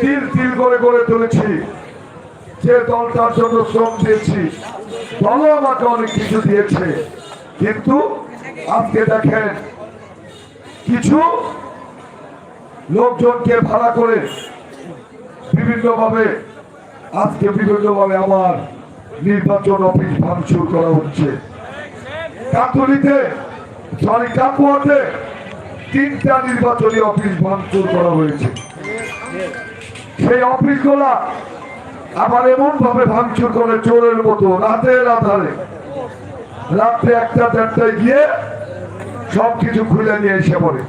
তিল তিল করে গড়ে তুলেছি। যে দলটার জন্য শ্রম দিয়েছি, দলও আমাকে অনেক কিছু দিয়েছে। কিন্তু আজকে দেখেন, কিছু লোকজনকে ভাড়া করে বিভিন্নভাবে, আজকে বিভিন্নভাবে আমার নির্বাচন অফিস ভাঙচুর করা হচ্ছে। কাকুরিতে সরি কাকুয়াতে তিনটা নির্বাচনী অফিস ভাঙচুর করা হয়েছে। সেই অফিস অফিসগুলা আবার এমন ভাবে ভাঙচুর করে চোরের মতো রাতের আধারে। রাত্রে একটা দেড়টায় গিয়ে সবকিছু খুলে নিয়ে এসে পড়ে।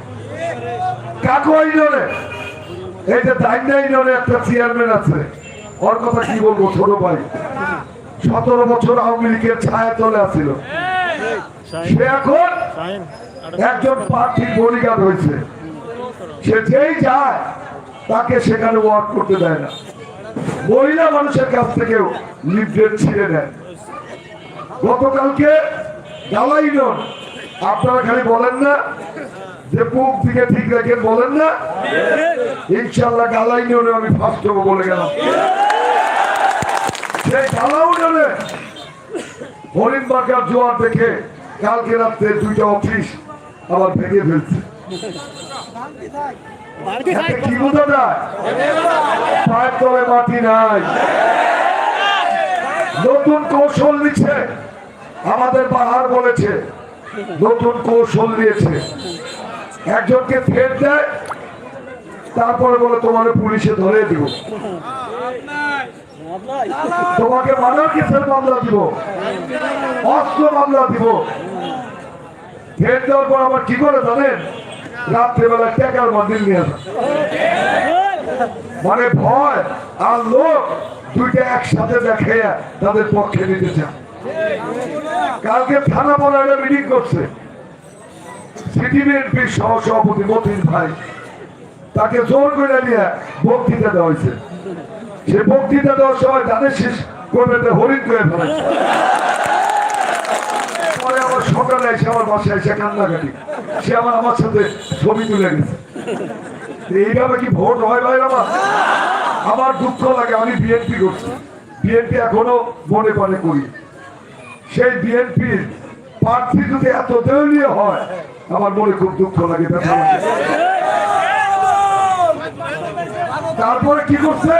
কাকুয়া ইউনিয়নে এই যে দাইন্দা ইউনিয়নে একটা চেয়ারম্যান আছে। ওর কথা কি বলব ছোট ভাই। সতেরো বছর আওয়ামী লীগের ছায়া চলে আসছিল সে এখন একজন প্রার্থীর বডিগার্ড হয়েছে। সে যেই যায় তাকে সেখানে ওয়ার্ক করতে দেয় না। মহিলা মানুষের কাছ থেকেও লিফলেট ছিঁড়ে নেয় গতকালকে গালাই নন আপনারা খালি বলেন না? যে বুক দিকে ঠিক রেখে বলেন না? ইনশাল্লাহ গালাই নিয়নে আমি ফার্স্ট হব বলে গেলাম। সেই গালাও হরিণ হরিণবাগার জোয়ার দেখে কালকে রাত্রে দুইটা অফিস আবার ভেঙে ফেলছে। নতুন কৌশল নিচ্ছে। আমাদের বাহার বলেছে, নতুন কৌশল দিয়েছে। একজনকে ফের দেয়, তারপরে বলে তোমার পুলিশে ধরে দিব। তোমাকে মানার কেসের মামলা দিব, অস্ত্র মামলা দিব। ফের দেওয়ার পর আবার কি করে জানেন? রাত্রেবেলা টাকার মন্দির নিয়ে? আসে মানে ভয় আর লোক দুইটা একসাথে দেখে তাদের পক্ষে নিতে চায়। কালকে থানা বলারে মিটিং করছে। সিটি বিএনপির সহ মতিন ভাই তাকে জোর করে নিয়ে বক্তৃতা দেওয়া হয়েছে। সে বক্তৃতা দেওয়ার সময় জানে শেষ করবে হরিণ করে ফেলেছে। সকালে এসে আমার বাসায় এসে কান্নাকাটি। সে আমার আমার সাথে ছবি তুলে গেছে এইভাবে কি ভোট হয় ভাই আমার আমার দুঃখ লাগে, আমি বিএনপি করছি। বিএনপি এখনও মনে মনে করি। সেই বিএনপির প্রার্থী যদি এত দেউলিয়ে হয়, আমার মনে খুব দুঃখ লাগে, ব্যথা তারপরে কি করছে?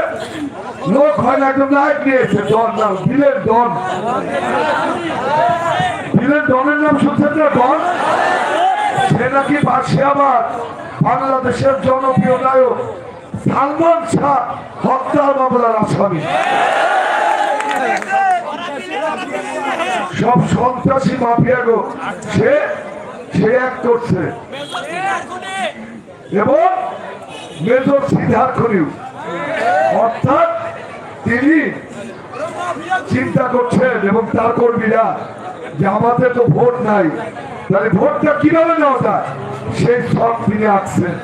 লোক হয় না একদম লাইট নিয়েছে ডন নাম বিলের ডন বিলের ডনের নাম শুনছেন না ডন সে নাকি পাশে আবার বাংলাদেশের জনপ্রিয় নায়ক সালমান শাহ হত্যার মামলার আসামি। সব সন্ত্রাসী মাফিয়া গো, সে সে এক করছে। এবং মেজর সিদ্ধার করিও অর্থাৎ তিনি চিন্তা করছেন এবং তার কর্মীরা যে আমাদের তো ভোট নাই। তাহলে ভোটটা কীভাবে নেওয়া যায়? সেই সব তিনি আঁকছেন।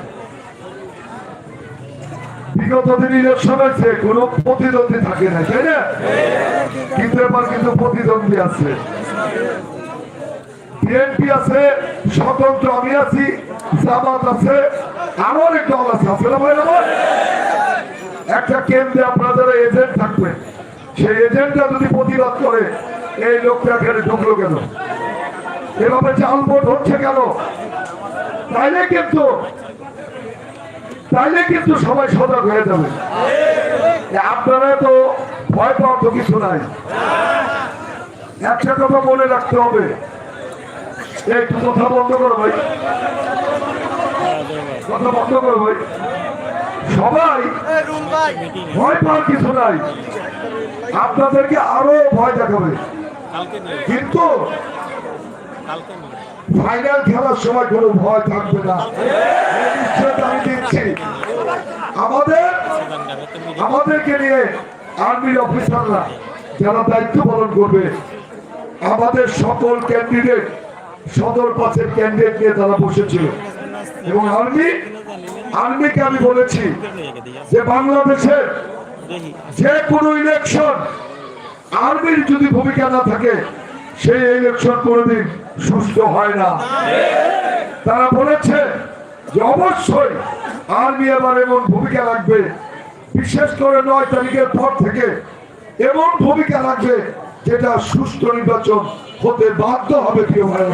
বিগত দিন ইলেকশন হয়েছে কোনো প্রতিদ্বন্দ্বী থাকে না, তাই না? কিন্তু এবার কিন্তু প্রতিদ্বন্দ্বী আছে। বিএনপি আছে, স্বতন্ত্র আমি আছি, জামাত আছে, আরও অনেক দল আছে না ভাই আমার একটা কেন্দ্রে আপনাদের এজেন্ট থাকবে সেই এজেন্টটা যদি প্রতিবাদ করে এই লোকটা এখানে ঢুকলো কেন? এভাবে জাল ভোট হচ্ছে কেন? তাইলে কিন্তু তাইলে কিন্তু সবাই সজাগ হয়ে যাবে। আপনারা তো ভয় পাওয়ার তো কিছু নাই। একটা কথা মনে রাখতে হবে। একটু কথা বন্ধ করো ভাই। কথা বন্ধ করো ভাই। সবাই ভয় পাওয়ার কিছু নাই। আপনাদেরকে আরও ভয় দেখাবে। কিন্তু ফাইনাল খেলার সময় কোনো ভয় থাকবে না। আমি আমাদের আমাদেরকে নিয়ে আর্মির অফিসাররা যারা দায়িত্ব পালন করবে আমাদের সকল ক্যান্ডিডেট সদর পাশের ক্যান্ডিডেট নিয়ে তারা বসেছিল। এবং আর্মি আর্মিকে আমি বলেছি যে বাংলাদেশের যে কোনো ইলেকশন আর্মির যদি ভূমিকা না থাকে, সেই ইলেকশন কোনোদিন সুস্থ হয় না। তারা বলেছে যে অবশ্যই আর্মি এবার এমন ভূমিকা রাখবে, বিশেষ করে নয় তারিখের পর থেকে এমন ভূমিকা রাখবে যেটা সুস্থ নির্বাচন হতে বাধ্য হবে ভাই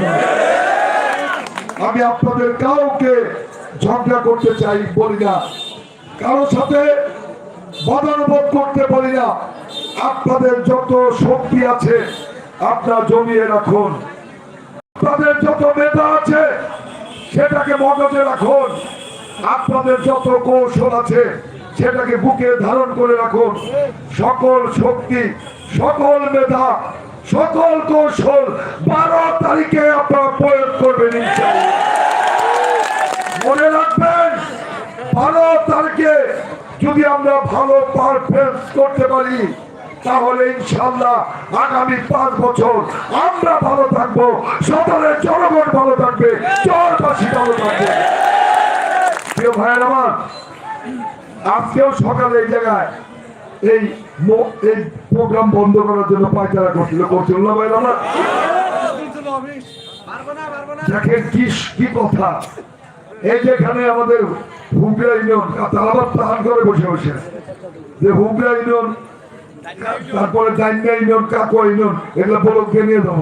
আমি আপনাদের কাউকে ঝগড়া করতে চাই, বলি না। কারোর সাথে বদানুবোধ করতে বলি না। আপনাদের যত শক্তি আছে, আপনার জমিয়ে রাখুন। আপনাদের যত মেধা আছে, সেটাকে মগজে রাখুন। আপনাদের যত কৌশল আছে, সেটাকে বুকে ধারণ করে রাখুন। সকল শক্তি, সকল মেধা, সকল কৌশল বারো তারিখে আপনারা প্রয়োগ করবেন মনে রাখবেন, বারো তারিখে যদি আমরা ভালো পারফরমেন্স করতে পারি তাহলে ইনশাল্লাহ আগামী পাঁচ বছর আমরা ভালো থাকব সদরের জনগণ ভালো থাকবে চরবাসী ভালো থাকবে। প্রিয় ভাইয়ের আমার, আজকেও সকালে এই জায়গায় এই এই প্রোগ্রাম বন্ধ করার জন্য পায়তারা করছিল করছিল না ভাইয়ের আমার? দেখেন কি কি কথা। এই যেখানে আমাদের হুগরা ইউনিয়ন, তারা আবার প্লান করে বসে বসে। যে হুগরা ইউনিয়ন তারপরে জাইনা ইউনিয়ন কাকো ইউনিয়ন এগুলো বলক দিয়ে নিয়ে যাব।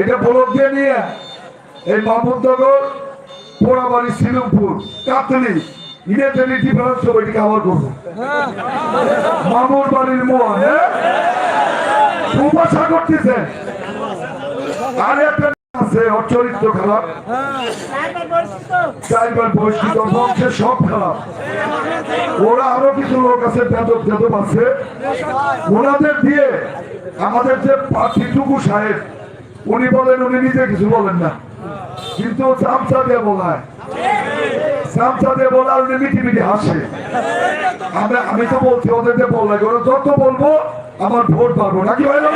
এটা বলক দিয়ে নিয়ে, এই মাহমুদনগর, পোড়াবাড়ি শিলংপুর কাতলি ইলেকট্রিক ডিফারেন্স এটি কাভার করব। মামুর বাড়ির মোয়া হ্যাঁ? সুবাসা করতেছেন আর একটা আছে, ওর চরিত্র খারাপ। ড্রাইভার বয়স্কিত বংশের সব খারাপ। ওরা আরও কিছু লোক আছে, বেদক বেদক আছে। ওনাদের দিয়ে আমাদের যে পার্থিটুকু সাহেব, উনি বলেন, উনি নিজে কিছু বলেন না। কিন্তু চামচা দিয়ে বলায়। চামচা দিয়ে বলা উনি মিটি মিটি হাসে। আমি আমি তো বলছি, ওদের দিয়ে বললাই ওরা যত বলব, আমার ভোট পাবো নাকি হয় না?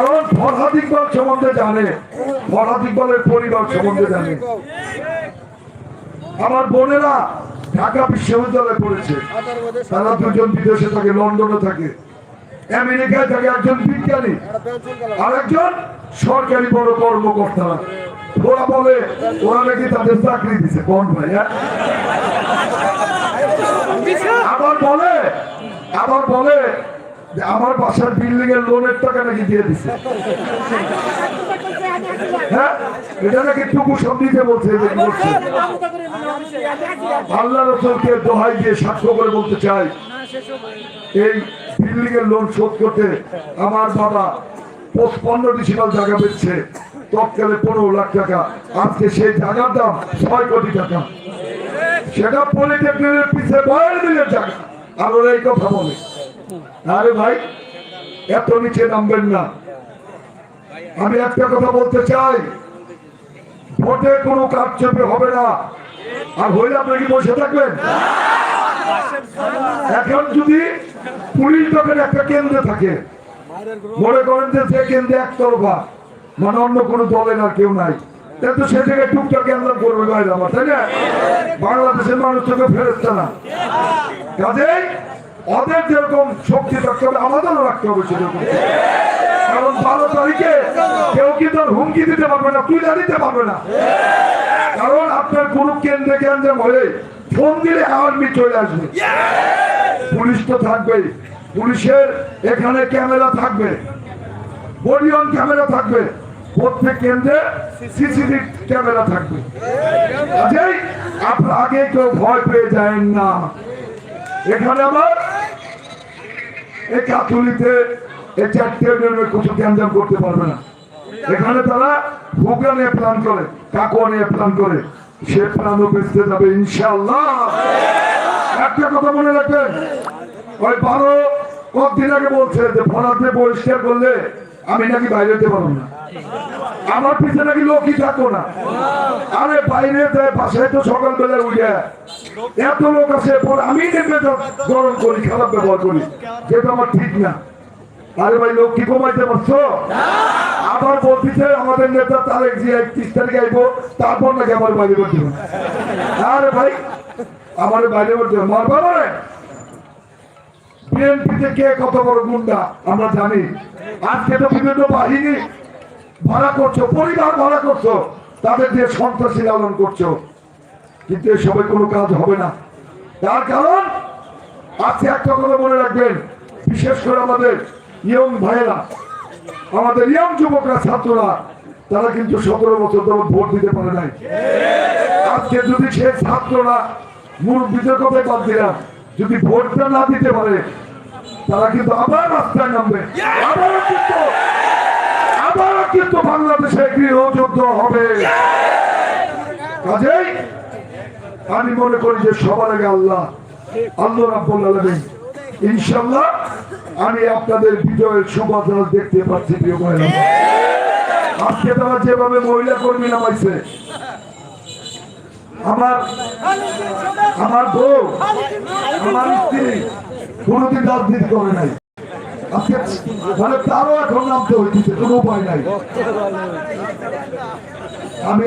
কারণ ফরহাদ ইকবাল সম্বন্ধে জানে। ফরহাদ ইকবালের পরিবার সম্বন্ধে জানে। আমার বোনেরা ঢাকা বিশ্ববিদ্যালয়ে পড়েছে। তারা দুজন বিদেশে থাকে, লন্ডনে থাকে। আমেরিকায় থাকে একজন বিজ্ঞানী আর একজন সরকারি বড় কর্মকর্তা। ওরা বলে, ওরা নাকি তাদের চাকরি দিছে। কোন ভাই হ্যাঁ? আবার বলে আবার বলে আমার বাসার বিল্ডিং এর লোনের টাকা নাকি দিয়ে দিছে। হ্যাঁ? এটা নাকি টুকু সব করে বলতে চাই বিল্ডিং এর লোন শোধ করতে আমার বাবা পনেরো ডিসিমাল জায়গা পেয়েছে তৎকালে পনেরো লাখ টাকা, আজকে সেই জায়গার দাম ছয় কোটি টাকা। সেটা পলিটেকনিকের পিছিয়ে বয়ের মিলের জায়গা, আর ওরা এই কথা বলে। আরে ভাই, এত নিচে নামবেন না। আমি একটা কথা বলতে চাই, ভোটে কোনো কারচেপে হবে না। আর হইলে আপনি কি বসে থাকবেন? এখন যদি পুলিশ যখন একটা কেন্দ্রে থাকে, মনে করেন যে সে কেন্দ্রে একতরফা মানে অন্য কোনো দলের আর কেউ নাই তাই তো সে জায়গায় টুকটাক কেন্দ্র করবে বাইরে আমার তাই না? বাংলাদেশের মানুষ তোকে ফেরত না। কাজেই ওদের যেরকম শক্তি থাকতে হবে, আমাদেরও রাখতে হবে সেরকম। কারণ বারো তারিখে কেউ কিন্তু আর হুমকি দিতে পারবে না, তুলে দিতে পারবে না। কারণ আপনার কোন কেন্দ্রে কেন্দ্রে হলে ফোন দিলে আর্মি চলে আসবে। পুলিশ তো থাকবেই পুলিশের এখানে ক্যামেরা থাকবে, বডিয়ন ক্যামেরা থাকবে, প্রত্যেক কেন্দ্রে সিসিটিভি ক্যামেরা থাকবে। কাজেই আপনার আগে কেউ ভয় পেয়ে যায় না। এখানে আবার করতে পারবে না। এখানে তারা ভুগা নিয়ে প্ল্যান করে, কাকুয়া নিয়ে প্ল্যান করে। সে প্ল্যানও বেঁচতে যাবে ইনশাল্লাহ একটা কথা মনে রাখবেন, ওই বারো কদিন আগে বলছে যে ফরাতে পরিষ্কার করলে আমি নাকি বাইরে যেতে পারব না। আমার পিছনে নাকি লোকই থাকব না। আরে বাইরে যায়, বাসায় তো সকালবেলায় উঠে। এত লোক আছে আমি গরম করি, খারাপ ব্যবহার করি যেটা আমার ঠিক না। আরে ভাই, লোক কি কমাইতে পারছ? আবার বলতেছে, আমাদের নেতা তারেক জি একত্রিশ তারিখে আইবো, তারপর নাকি আমার বাইরে করতে আরে ভাই, আমার বাইরে করতে। মারবা মানে বিএনপিতে কে কত বড় গুন্ডা, আমরা জানি। আজকে তো বিভিন্ন বাহিনী ভাড়া করছ, পরিবার ভাড়া করছ, তাদের দিয়ে সন্ত্রাসী লালন করছ। কিন্তু এসবে কোনো কাজ হবে না। তার কারণ, আজকে একটা কথা মনে রাখবেন, বিশেষ করে আমাদের ইয়ং ভাইয়েরা, আমাদের ইয়ং যুবকরা, ছাত্ররা, তারা কিন্তু সতেরো বছর ধরে ভোট দিতে পারে নাই। আজকে যদি সে ছাত্ররা মুরব্বীদের কথাই বাদ দিলাম যদি ভোটটা না দিতে পারে তারা কিন্তু আবার রাস্তায় নামবে। আবারও কিন্তু আবারও কিন্তু বাংলাদেশে গৃহযুদ্ধ হবে। কাজেই আমি মনে করি যে সবার আগে আল্লাহ আল্লাহ রাব্বুল আলামিন ইনশাআল্লাহ আমি আপনাদের বিজয়ের শুভাচরণ দেখতে পাচ্ছি প্রিয় মহিলা আজকে তারা যেভাবে মহিলা কর্মী নামাইছে আমার আমার বউ, আমার স্ত্রী কোনোদিন রাজনীতি করে নাই। আজকে মানে তারও এখন নামতে হইতেছে, কোনো উপায় নাই। আমি